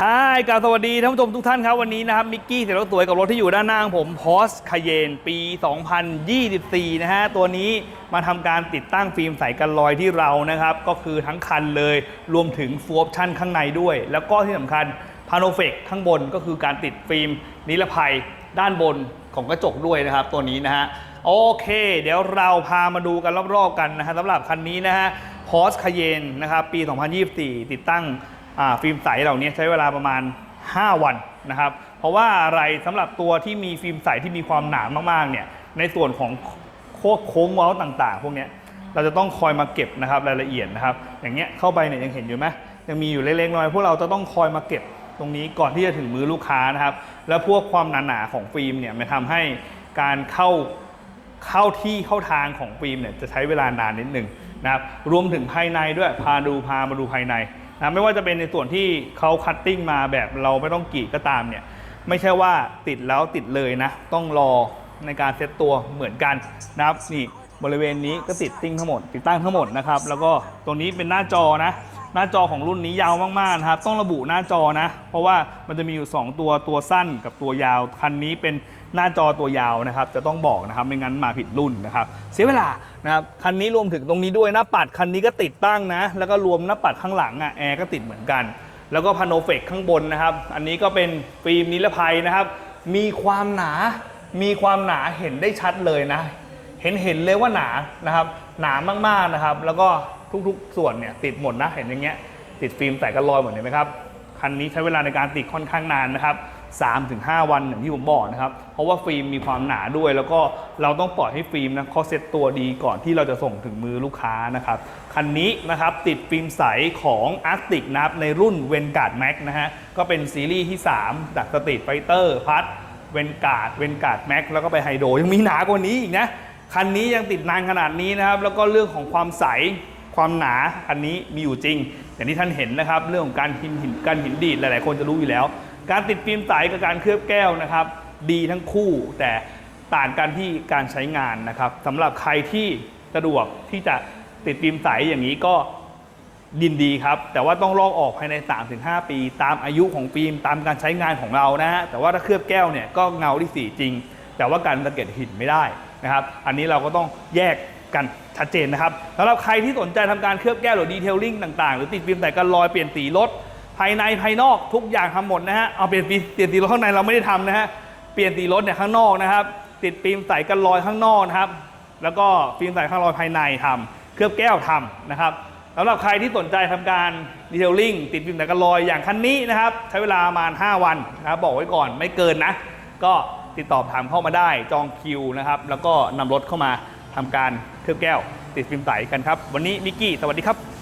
ฮายกราบสวัสดีท่านผู้ชมทุกท่านครับ วันนี้นะครับมิกกี้เสียรถสวยกับรถที่อยู่ด้านหน้าของผมพอสคาเยนปี 2024 นะฮะ ตัวนี้มาทำการติดตั้งฟิล์มใสกันรอยที่เรานะครับ ก็คือทั้งคันเลยรวมถึงฟูออปชั่นข้างในด้วย แล้วก็ที่สำคัญพาโนเฟกข้างบนก็คือการติดฟิล์มนิรภัยด้านบนของกระจกด้วยนะครับ ตัวนี้นะฮะโอเค เดี๋ยวเราพามาดูกันรอบๆกันนะฮะสำหรับคันนี้นะฮะพอสคาเยนนะครับปี 2024 ติดตั้ง ฟิล์มใสเหล่านี้ใช้เวลาประมาณ 5 วันนะครับ เพราะว่าอะไรสำหรับตัวที่มีฟิล์มใสที่มีความหนามากๆเนี่ยในส่วนของโค้โค้งเว้าต่างๆ พวกนี้เราจะต้องคอยมาเก็บนะครับรายละเอียดนะครับ อย่างเงี้ยเข้าไปเนี่ยยังเห็นอยู่ไหมยังมีอยู่เล็กๆน้อยๆพวกเราจะต้องคอยมาเก็บตรงนี้ก่อนที่จะถึงมือลูกค้านะครับ แล้วพวกความหนาๆของฟิล์มเนี่ยมันทำให้การเข้าเข้าที่เข้าทางของฟิล์มเนี่ยจะใช้เวลานานนิดหนึ่งนะครับรวมถึงภายในด้วยพาดูพามาดูภายใน นะไม่ว่าจะเป็นในส่วนที่เขาคัตติ้งมาแบบเราไม่ต้องกรีดก็ตามเนี่ยไม่ใช่ว่าติดแล้วติดเลยนะ ต้องรอในการเซตตัวเหมือนกันนะครับนี่บริเวณนี้ก็ติดติ้งทั้งหมด ติดตั้งทั้งหมดนะครับ แล้วก็ตรงนี้เป็นหน้าจอนะ หน้าจอของรุ่นนี้ยาวมากๆนะครับต้องระบุหน้าจอนะ เพราะว่ามันจะมีอยู่ 2 ตัวตัวสั้นกับตัวยาว คันนี้เป็นหน้าจอตัวยาวนะครับ จะต้องบอกนะครับไม่งั้นมาผิดรุ่นนะครับเสียเวลานะครับคันนี้รวมถึงตรงนี้ด้วยหน้าปัดคันนี้ก็ติดตั้งนะ แล้วก็รวมหน้าปัดข้างหลังอะแอร์ก็ติดเหมือนกัน แล้วก็พาโนเฟกข้างบนนะครับ อันนี้ก็เป็นฟิล์มนิรภัยนะครับ มีความหนา มีความหนาเห็นได้ชัดเลยนะ เห็นเห็นเลยว่าหนานะครับ หนามากๆนะครับ แล้วก็ทุกๆ ส่วนเนี่ยติดหมดนะเห็นอย่างเงี้ยติดฟิล์มใส่กันรอยหมดเห็นไหมครับคันนี้ใช้เวลาในการติดค่อนข้างนานนะครับ3-5 วันอย่างที่ผมบอกนะครับ เพราะว่าฟิล์มมีความหนาด้วย แล้วก็เราต้องปล่อยให้ฟิล์มนะเขาเซ็ตตัวดีก่อนที่เราจะส่งถึงมือลูกค้านะครับ คันนี้นะครับติดฟิล์มใสของ Arctic นะครับในรุ่น v e n g a r d Max นะฮะ ก็เป็นซีรีส์ที่ 3 จากสตรีทไฟเตอร์พัดเวนการ์ดเวนการ์ดแม็กแล้วก็ไปไฮโดยังมีหนากว่านี้อีกนะ คันนี้ยังติดนานขนาดนี้นะครับ แล้วก็เรื่องของความใส ความหนาคันนี้มีอยู่จริง อย่างที่ท่านเห็นนะครับ เรื่องของการหินหินการหินดีดหลาย ๆ คนจะรู้อยู่แล้ว การติดฟิล์มใสกับการเคลือบแก้วนะครับ ดีทั้งคู่แต่ต่างกันที่การใช้งานนะครับสำหรับใครที่สะดวกที่จะติดฟิล์มใสอย่างนี้ก็ยินดีครับ แต่ว่าต้องลอกออกภายใน 3-5 ปี ตามอายุของฟิล์มตามการใช้งานของเรานะฮะแต่ว่าถ้าเคลือบแก้วเนี่ยก็เงาที่สีจริง แต่ว่าการสะเก็ดหินไม่ได้นะครับ อันนี้เราก็ต้องแยก กันชัดเจนนะครับสำหรับใครที่สนใจทำการเคลือบแก้วหรือดีเทลลิ่งต่างๆ หรือติดฟิล์มแต่กันรอยเปลี่ยนสีรถภายในภายนอกทุกอย่างทำหมดนะฮะเอาเปลี่ยนสีเปลี่ยนสีรถข้างในเราไม่ได้ทำนะฮะเปลี่ยนสีรถเนี่ยข้างนอกนะครับ ติดฟิล์มใส่กันรอยข้างนอกนะครับ แล้วก็ฟิล์มใส่ข้างรอยภายในทำเคลือบแก้วทำนะครับสำหรับใครที่สนใจทำการดีเทลลิ่งติดฟิล์มแต่กันรอยอย่างคันนี้นะครับ ใช้เวลาประมาณ 5 วันนะครับบอกไว้ก่อนไม่เกินนะ ก็ติดต่อถามเข้ามาได้จองคิวนะครับ แล้วก็นำรถเข้ามา ทำการเคลือบแก้วติดฟิล์มใสกันครับ วันนี้มิกกี้ สวัสดีครับ